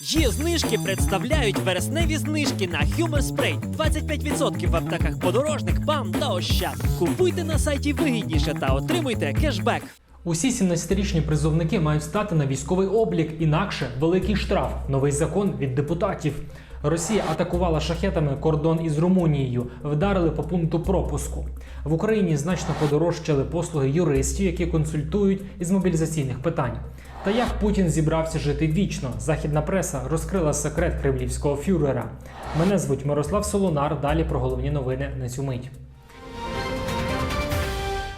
Є знижки представляють вересневі знижки на Humor Spray. 25% в аптеках подорожник, бам та ощад. Купуйте на сайті вигідніше та отримуйте кешбек. Усі 17-річні призовники мають стати на військовий облік, інакше великий штраф. Новий закон від депутатів. Росія атакувала шахетами кордон із Румунією, вдарили по пункту пропуску. В Україні значно подорожчали послуги юристів, які консультують із мобілізаційних питань. Та як Путін зібрався жити вічно? Західна преса розкрила секрет кремлівського фюрера. Мене звуть Мирослав Солонар. Далі про головні новини на цю мить.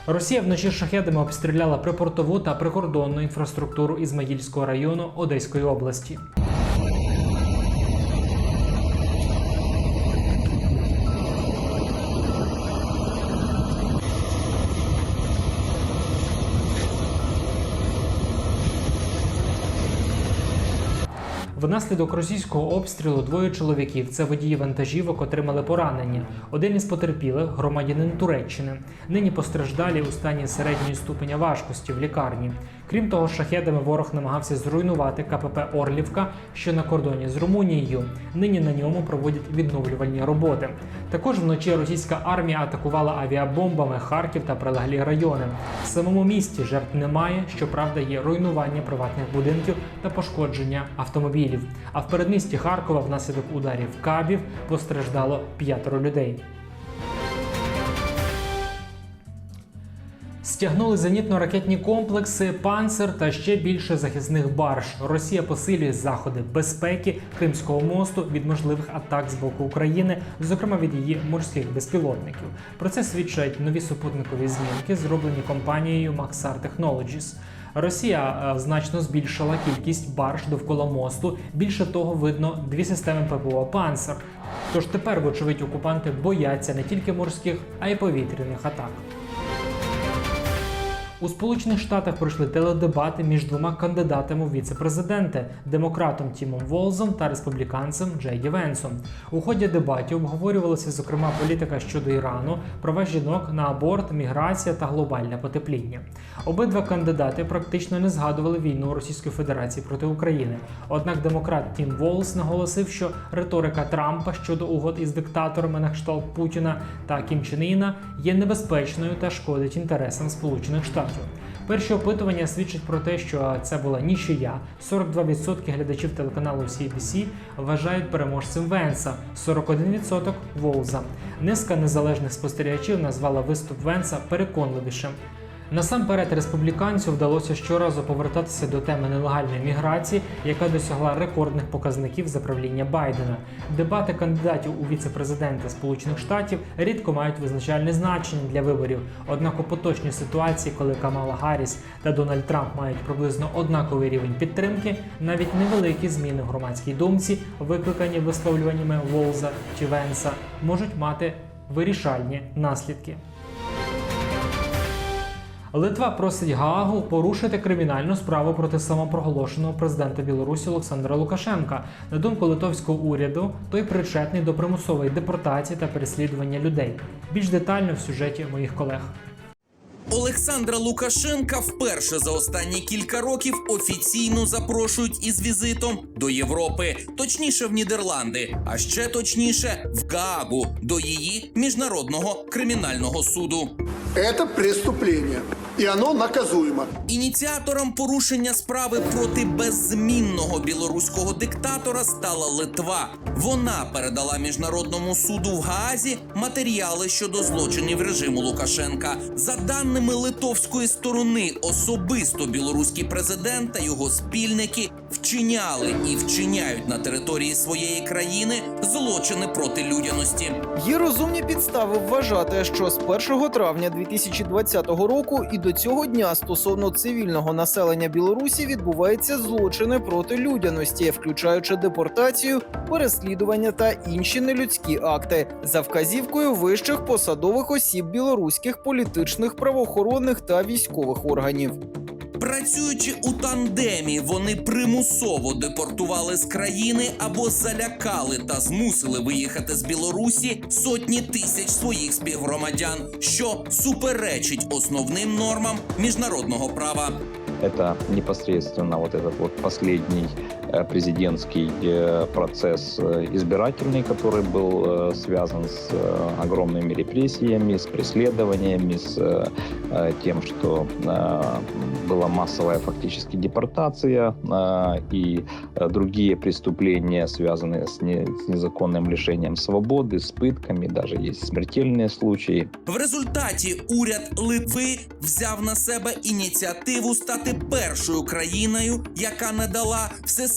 Росія вночі шахедами обстріляла припортову та прикордонну інфраструктуру Ізмаїльського району Одеської області. Внаслідок російського обстрілу двоє чоловіків, це водії вантажівок, отримали поранення. Один із потерпілих громадянин Туреччини. Нині постраждалі у стані середньої ступеня важкості в лікарні. Крім того, шахедами ворог намагався зруйнувати КПП Орлівка, що на кордоні з Румунією. Нині на ньому проводять відновлювальні роботи. Також вночі російська армія атакувала авіабомбами Харків та прилеглі райони. В самому місті жертв немає. Щоправда, є руйнування приватних будинків та пошкодження автомобілів. А в передмісті Харкова внаслідок ударів кабів постраждало п'ятеро людей. Стягнули зенітно-ракетні комплекси, панцер та ще більше захисних барж. Росія посилює заходи безпеки Кримського мосту від можливих атак з боку України, зокрема від її морських безпілотників. Про це свідчать нові супутникові знімки, зроблені компанією Maxar Technologies. Росія е, значно збільшила кількість барж довкола мосту. Більше того, видно дві системи ППО Панцер. Тож тепер, вочевидь, окупанти бояться не тільки морських, а й повітряних атак. У Сполучених Штатах пройшли теледебати між двома кандидатами у віце-президенти демократом Тімом Волзом та республіканцем Джей Венсом. У ході дебатів обговорювалася зокрема політика щодо Ірану, права жінок на аборт, міграція та глобальне потепління. Обидва кандидати практично не згадували війну Російської Федерації проти України. Однак демократ Тім Волз наголосив, що риторика Трампа щодо угод із диктаторами на кшталт Путіна та Кім Чен Іна є небезпечною та шкодить інтересам Сполучених Штатів. Перші опитування свідчать про те, що це була нічия. 42% глядачів телеканалу CBC вважають переможцем Венса, 41% Волза. Низка незалежних спостерігачів назвала виступ Венса переконливішим. Насамперед республіканцю вдалося щоразу повертатися до теми нелегальної міграції, яка досягла рекордних показників за правління Байдена. Дебати кандидатів у віце-президенти Сполучених Штатів рідко мають визначальне значення для виборів. Однак у поточній ситуації, коли Камала Гарріс та Дональд Трамп мають приблизно однаковий рівень підтримки, навіть невеликі зміни в громадській думці, викликані висловлюваннями Волза чи Венса, можуть мати вирішальні наслідки. Литва просить Гаагу порушити кримінальну справу проти самопроголошеного президента Білорусі Олександра Лукашенка. На думку литовського уряду, той причетний до примусової депортації та переслідування людей. Більш детально в сюжеті моїх колег. Олександра Лукашенка вперше за останні кілька років офіційно запрошують із візитом до Європи, точніше в Нідерланди, а ще точніше в Гаагу до її міжнародного кримінального суду. Це преступление, и оно наказуемо. Ініціатором порушення справи проти беззмінного білоруського диктатора стала Литва. Вона передала міжнародному суду в Гаазі матеріали щодо злочинів режиму Лукашенка. За даними литовської сторони, особисто білоруський президент та його спільники вчиняли і вчиняють на території своєї країни злочини проти людяності. Є розумні підстави вважати, що з 1 травня 2020 року і до цього дня стосовно цивільного населення Білорусі відбуваються злочини проти людяності, включаючи депортацію, переслідування та інші нелюдські акти за вказівкою вищих посадових осіб білоруських політичних, правоохоронних та військових органів. Працюючи у тандемі, вони примусово депортували з країни або залякали та змусили виїхати з Білорусі сотні тисяч своїх співгромадян, що суперечить основним нормам міжнародного права. Это непосредственно вот этот вот последний э, президентский э, процесс э, избирательный, который был э, связан с э, огромными репрессиями, с преследованиями, с э, э, тем, что э, была массовая фактически депортация э, и э, другие преступления, связанные с, не- с незаконным лишением свободы, с пытками, даже есть смертельные случаи. В результаті уряд Литви взяв на себе ініціативу стати першою країною, яка не дала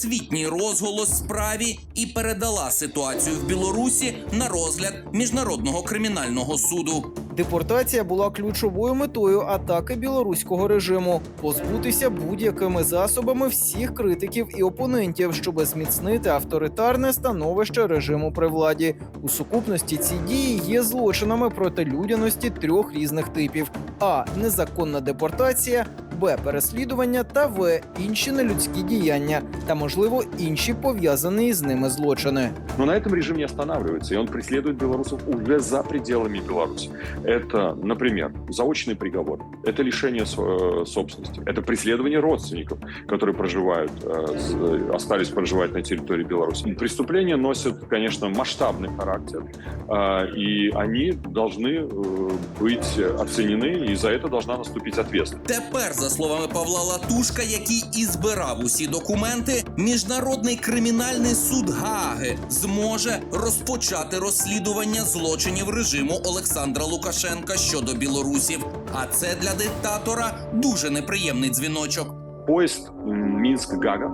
всесвітній розголос справі і передала ситуацію в Білорусі на розгляд міжнародного кримінального суду. Депортація була ключовою метою атаки білоруського режиму позбутися будь-якими засобами всіх критиків і опонентів, щоб зміцнити авторитарне становище режиму при владі. У сукупності ці дії є злочинами проти людяності трьох різних типів: а незаконна депортація, б переслідування та в інші нелюдські діяння та можливо інші пов'язані з ними злочини. Но на этом режим не останавливается, и он преследует белорусов уже за пределами Беларуси. Это, например, заочный приговор, это лишение с- э, собственности, это преследование родственников, которые проживают, э, с- э, остались проживать на территории Беларуси. Преступления носят, конечно, масштабный характер, э, и они должны э, быть оценены, и за это должна наступить ответственность. Тепер, за словами Павла Латушка, який і збирав усі документи, міжнародний кримінальний суд Гаги зможе розпочати розслідування злочинів режиму Олександра Лукашенка щодо білорусів. А це для диктатора дуже неприємний дзвіночок. поезд м, Минск-Гага,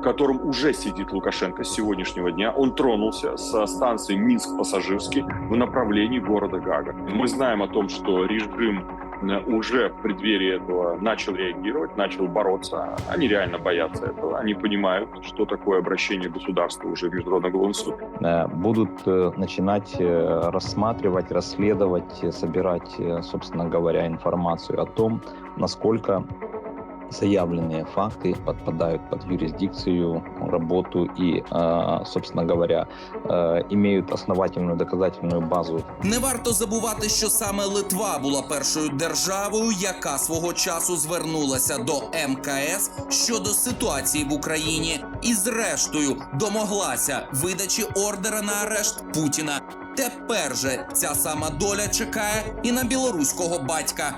в котором уже сидит Лукашенко с сегодняшнего дня, он тронулся со станции Минск-Пассажирский в направлении города Гага. Мы знаем о том, что режим уже в преддверии этого начал реагировать, начал бороться. Они реально боятся этого. Они понимают, что такое обращение государства уже в Международный уголовный суд. э, будут э, начинать э, рассматривать, расследовать, собирать, собственно говоря, информацию о том, насколько заявленные факты подпадают под юрисдикцию, работу и, э, собственно говоря, э, имеют основательную доказательную базу Не варто забувати, що саме Литва була першою державою, яка свого часу звернулася до МКС щодо ситуації в Україні, і зрештою домоглася видачі ордера на арешт Путіна. Тепер же ця сама доля чекає і на білоруського батька.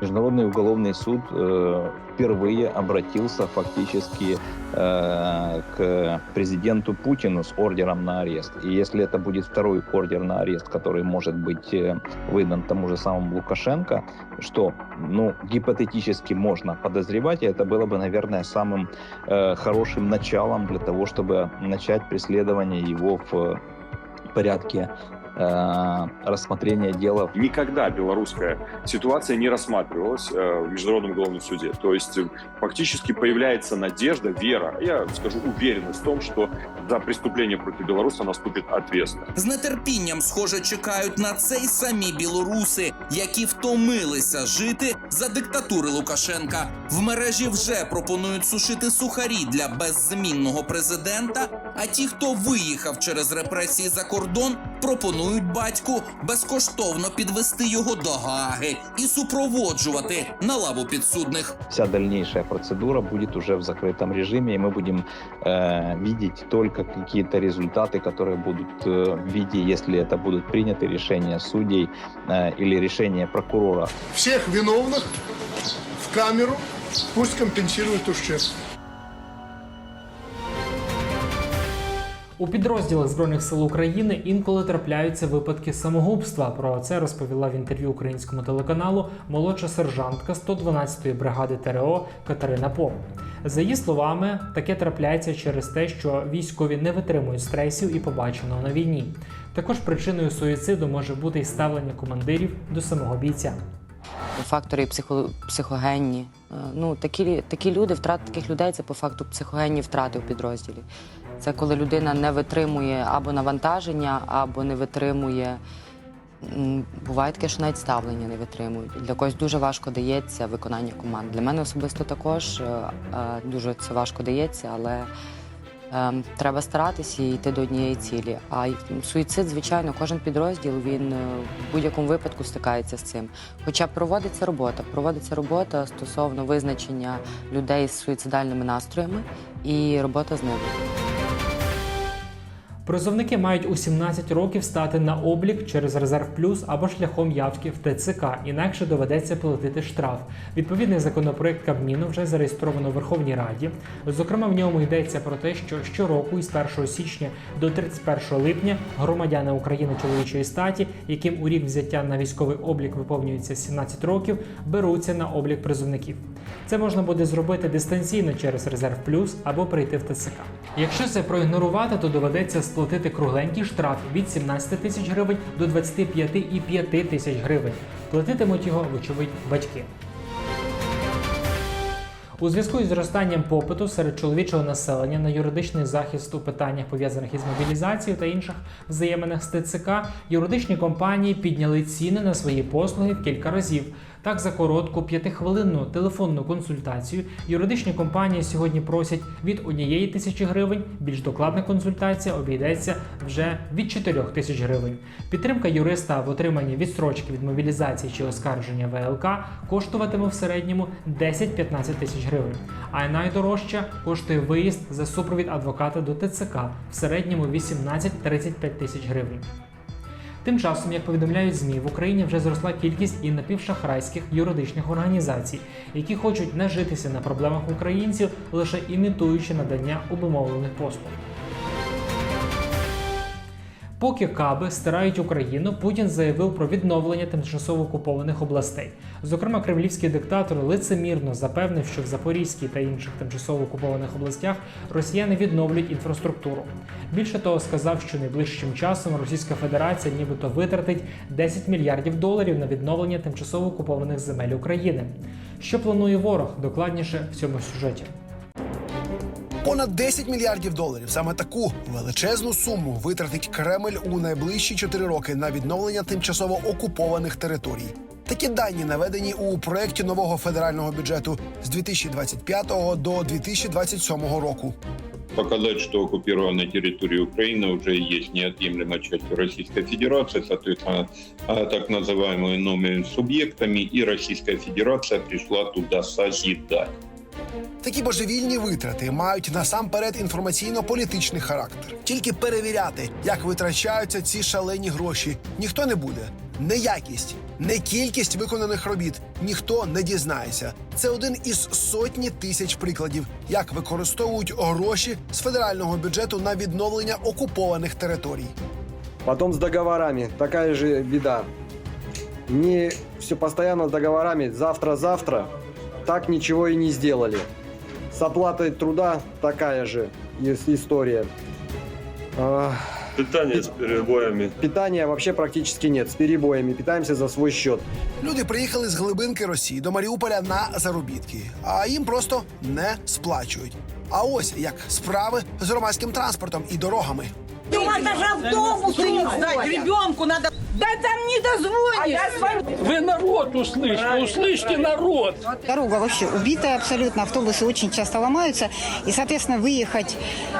Международный уголовный суд э, впервые обратился фактически э, к президенту Путину с ордером на арест. И если это будет второй ордер на арест, который может быть э, выдан тому же самому Лукашенко, что, ну, гипотетически можно подозревать, и это было бы, наверное, самым э, хорошим началом для того, чтобы начать преследование его в порядке э, рассмотрения дела Никогда белорусская ситуация не рассматривалась э, в Международном уголовном суде. То есть э, фактически появляется надежда, вера, я скажу уверенность в том, что за преступление против Беларуси наступит ответственность. З нетерпінням, схоже, чекають на це й самі білоруси, які втомилися жити за диктатури Лукашенка. В мережі вже пропонують сушити сухарі для беззмінного президента. А ті, хто виїхав через репресії за кордон, пропонують батьку безкоштовно підвести його до Гаги і супроводжувати на лаву підсудних. вся дальнейшая процедура будет уже в закрытом режиме, и мы будем э, видеть только какие-то результаты, которые будут э, в виде, если это будут приняты решения судей э, или решения прокурора. Всех виновных в камеру, пусть компенсируют ущерб. У підрозділах збройних сил України інколи трапляються випадки самогубства. Про це розповіла в інтерв'ю українському телеканалу молодша сержантка 112-ї бригади ТРО Катерина Поп. За її словами, таке трапляється через те, що військові не витримують стресів і побаченого на війні. Також причиною суїциду може бути й ставлення командирів до самого бійця. Фактори психо, психогенні. Е, Ну, такі, такі люди, втрат таких людей це по факту психогенні втрати у підрозділі. Це коли людина не витримує або навантаження, або не витримує. Буває таке, що навіть ставлення не витримують. Для когось дуже важко дається виконання команд. Для мене особисто також е, е, дуже це важко дається, але Треба старатися і йти до однієї цілі. А суїцид, звичайно, кожен підрозділ він е, в будь-якому випадку стикається з цим. Хоча проводиться робота, проводиться робота стосовно визначення людей з суїцидальними настроями і робота з ними. Призовники мають у 17 років стати на облік через резерв плюс або шляхом явки в ТЦК, інакше доведеться платити штраф. Відповідний законопроект Кабміну вже зареєстровано в Верховній Раді. Зокрема, в ньому йдеться про те, що щороку із 1 січня до 31 липня громадяни України чоловічої статі, яким у рік взяття на військовий облік виповнюється 17 років, беруться на облік призовників. Це можна буде зробити дистанційно через резерв плюс або прийти в ТЦК. Якщо це проігнорувати, то доведеться сплатити кругленький штраф від 17 тисяч гривень до 25,5 тисяч гривень. Платитимуть його, вочевидь, батьки. У зв'язку із зростанням попиту серед чоловічого населення на юридичний захист у питаннях пов'язаних із мобілізацією та інших взаєминах з ТЦК, юридичні компанії підняли ціни на свої послуги в кілька разів. Так, за коротку п'ятихвилинну телефонну консультацію юридичні компанії сьогодні просять від однієї тисячі гривень. Більш докладна консультація обійдеться вже від 4 тисяч гривень. Підтримка юриста в отриманні відстрочки від мобілізації чи оскарження ВЛК коштуватиме в середньому 10-15 тисяч гривень. А найдорожча коштує виїзд за супровід адвоката до ТЦК в середньому 18-35 тисяч гривень. Тим часом, як повідомляють ЗМІ, в Україні вже зросла кількість і напівшахрайських юридичних організацій, які хочуть нажитися на проблемах українців, лише імітуючи надання обумовлених послуг. Поки каби стирають Україну, Путін заявив про відновлення тимчасово окупованих областей. Зокрема, кремлівський диктатор лицемірно запевнив, що в Запорізькій та інших тимчасово окупованих областях росіяни відновлюють інфраструктуру. Більше того, сказав, що найближчим часом Російська Федерація нібито витратить 10 мільярдів доларів на відновлення тимчасово окупованих земель України. Що планує ворог? Докладніше в цьому сюжеті. Понад 10 мільярдів доларів. Саме таку величезну суму витратить Кремль у найближчі 4 роки на відновлення тимчасово окупованих територій. Такі дані наведені у проєкті нового федерального бюджету з 2025 до 2027 року. показать, что оккупированная территория Украины уже есть неотъемлемой частью Российской Федерации, соответственно, а, так называемыми новыми субъектами, и Российская Федерация пришла туда созидать. Такі божевільні витрати мають насамперед інформаційно-політичний характер. Тільки перевіряти, як витрачаються ці шалені гроші, ніхто не буде. Не якість, не кількість виконаних робіт ніхто не дізнається. Це один із сотні тисяч прикладів, як використовують гроші з федерального бюджету на відновлення окупованих територій. Потом с договорами. Такая же беда. Не все постоянно с договорами. Завтра-завтра. Так ничего и не сделали. С оплатой труда такая же ис- история. Питание с перебоями. Питания вообще практически нет. С перебоями. Питаемся за свой счет. Люди приїхали з глибинки Росії до Маріуполя на заробітки, а їм просто не сплачують. А ось як справи з громадським транспортом і дорогами. У вас даже автобусы не ходят. Ребенку надо... Да там не дозвонишь. Вы народ услышьте, услышьте народ. Дорога вообще убитая абсолютно, автобусы очень часто ломаются. И, соответственно, выехать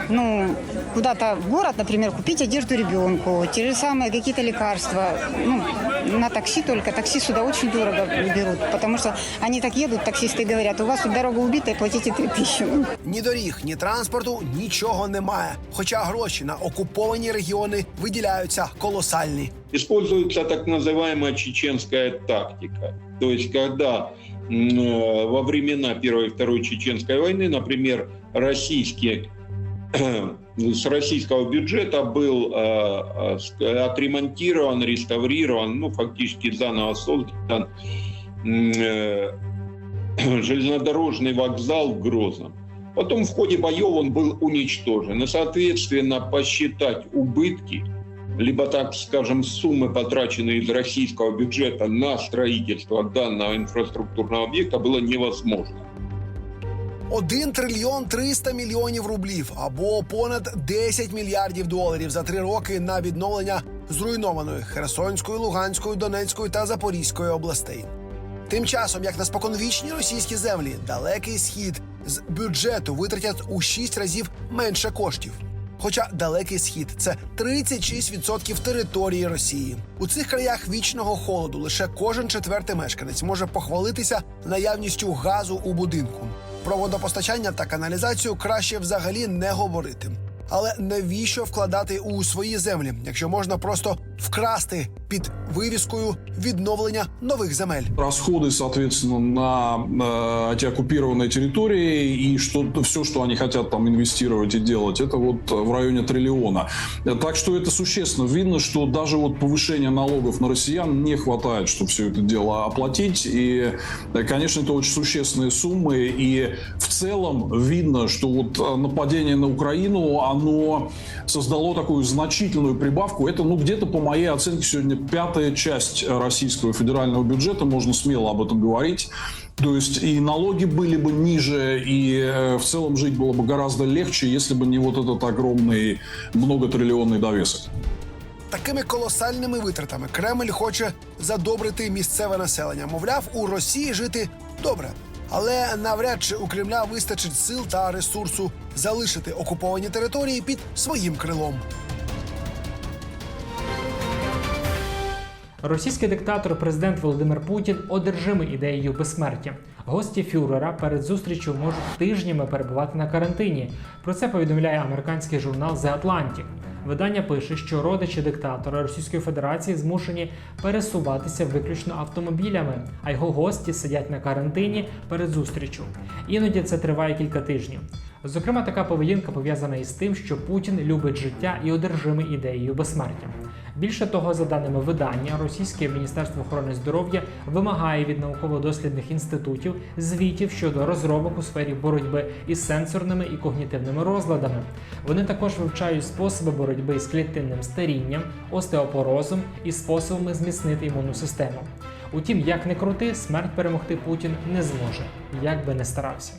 ну, куда-то в город, например, купить одежду ребенку, те же самые какие-то лекарства. Ну, на такси только. Такси сюда очень дорого берут, потому что они так едут, таксисты и говорят, у вас тут дорога убитая, платите 3000. Ну, Ні доріг, ні транспорту, нічого немає. Хоча гроші на окуповані регіони виділяються колосальні. Используется так называемая чеченская тактика. То есть, когда м, э, во времена Первой и Второй Чеченской войны, например, российские с российского бюджета был э, э, отремонтирован, реставрирован, ну, фактически заново создан э, железнодорожный вокзал в Грозном. Потом в ходе боев он был уничтожен. И, соответственно, посчитать убытки, либо, так скажем, суммы, потраченные из российского бюджета на строительство данного инфраструктурного объекта, было невозможно. 1 трильйон 300 мільйонів рублів або понад 10 мільярдів доларів за три роки на відновлення зруйнованої Херсонської, Луганської, Донецької та Запорізької областей. Тим часом, як на споконвічні російські землі, далекий схід з бюджету витратять у 6 разів менше коштів. Хоча далекий схід це 36% території Росії. У цих краях вічного холоду лише кожен четвертий мешканець може похвалитися наявністю газу у будинку. Про водопостачання та каналізацію краще взагалі не говорити. Але навіщо вкладати у свої землі, якщо можна просто вкрасти під вивіскою відновлення нових земель? расходы, соответственно, на э, эти оккупированные территории и что все, что они хотят там инвестировать и делать, это вот в районе триллиона. Э, Так что это существенно. Видно, что даже вот повышения налогов на россиян не хватает, чтобы все это дело оплатить. И, э, конечно, это очень существенные суммы. И в целом видно, что вот э, нападение на Украину, оно создало такую значительную прибавку. Это, ну, где-то, по моей оценке, сегодня пятая часть э, российского федерального бюджета, можно смело об этом говорить. То есть и налоги были бы ниже, и э, в целом жить было бы гораздо легче, если бы не вот этот огромный многотриллионный довесок. Такими колосальними витратами Кремль хоче задобрити місцеве населення. Мовляв, у Росії жити добре. Але навряд чи у Кремля вистачить сил та ресурсу залишити окуповані території під своїм крилом. Російський диктатор президент Володимир Путін одержимий ідеєю безсмертя. Гості фюрера перед зустрічю можуть тижнями перебувати на карантині. Про це повідомляє американський журнал The Atlantic. Видання пише, що родичі диктатора Російської Федерації змушені пересуватися виключно автомобілями, а його гості сидять на карантині перед зустрічю. Іноді це триває кілька тижнів. Зокрема, така поведінка пов'язана із тим, що Путін любить життя і одержимий ідеєю безсмертя. Більше того, за даними видання, російське міністерство охорони здоров'я вимагає від науково-дослідних інститутів звітів щодо розробок у сфері боротьби із сенсорними і когнітивними розладами. Вони також вивчають способи боротьби з клітинним старінням, остеопорозом і способами зміцнити імунну систему. Утім, як не крути, смерть перемогти Путін не зможе, як би не старався.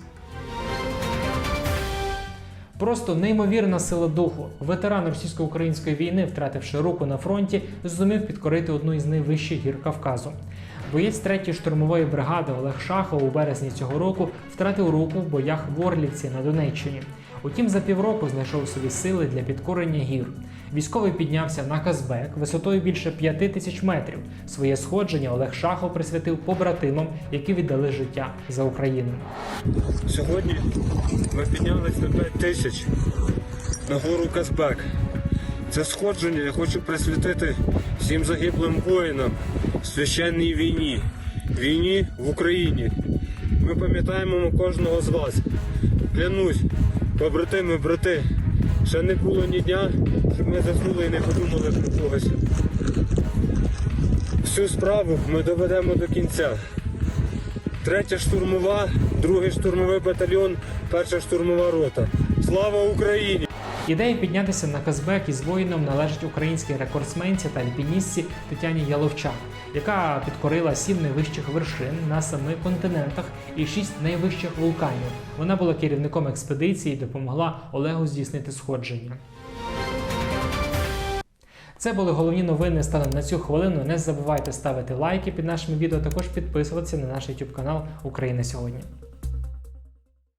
Просто неймовірна сила духу. Ветеран російсько-української війни, втративши руку на фронті, зумів підкорити одну із найвищих гір Кавказу. Боєць 3-ї штурмової бригади Олег Шахов у березні цього року втратив руку в боях в Орлівці на Донеччині. Утім, за півроку знайшов собі сили для підкорення гір. Військовий піднявся на Казбек висотою більше 5 тисяч метрів. Своє сходження Олег Шахов присвятив побратимам, які віддали життя за Україну. Сьогодні ми піднялися на 5 тисяч на гору Казбек. Це сходження я хочу присвятити всім загиблим воїнам в священній війні, війні в Україні. Ми пам'ятаємо кожного з вас. Клянусь, побратими, брати, ще не було ні дня, щоб ми заснули і не подумали про когось. Всю справу ми доведемо до кінця. Третя штурмова, другий штурмовий батальйон, перша штурмова рота. Слава Україні! Ідея піднятися на Казбек із воїном належить українській рекордсменці та альпіністці Тетяні Яловчак, яка підкорила сім найвищих вершин на семи континентах і шість найвищих вулканів. Вона була керівником експедиції і допомогла Олегу здійснити сходження. Це були головні новини станом на цю хвилину. Не забувайте ставити лайки під нашими відео, також підписуватися на наш YouTube канал Україна сьогодні.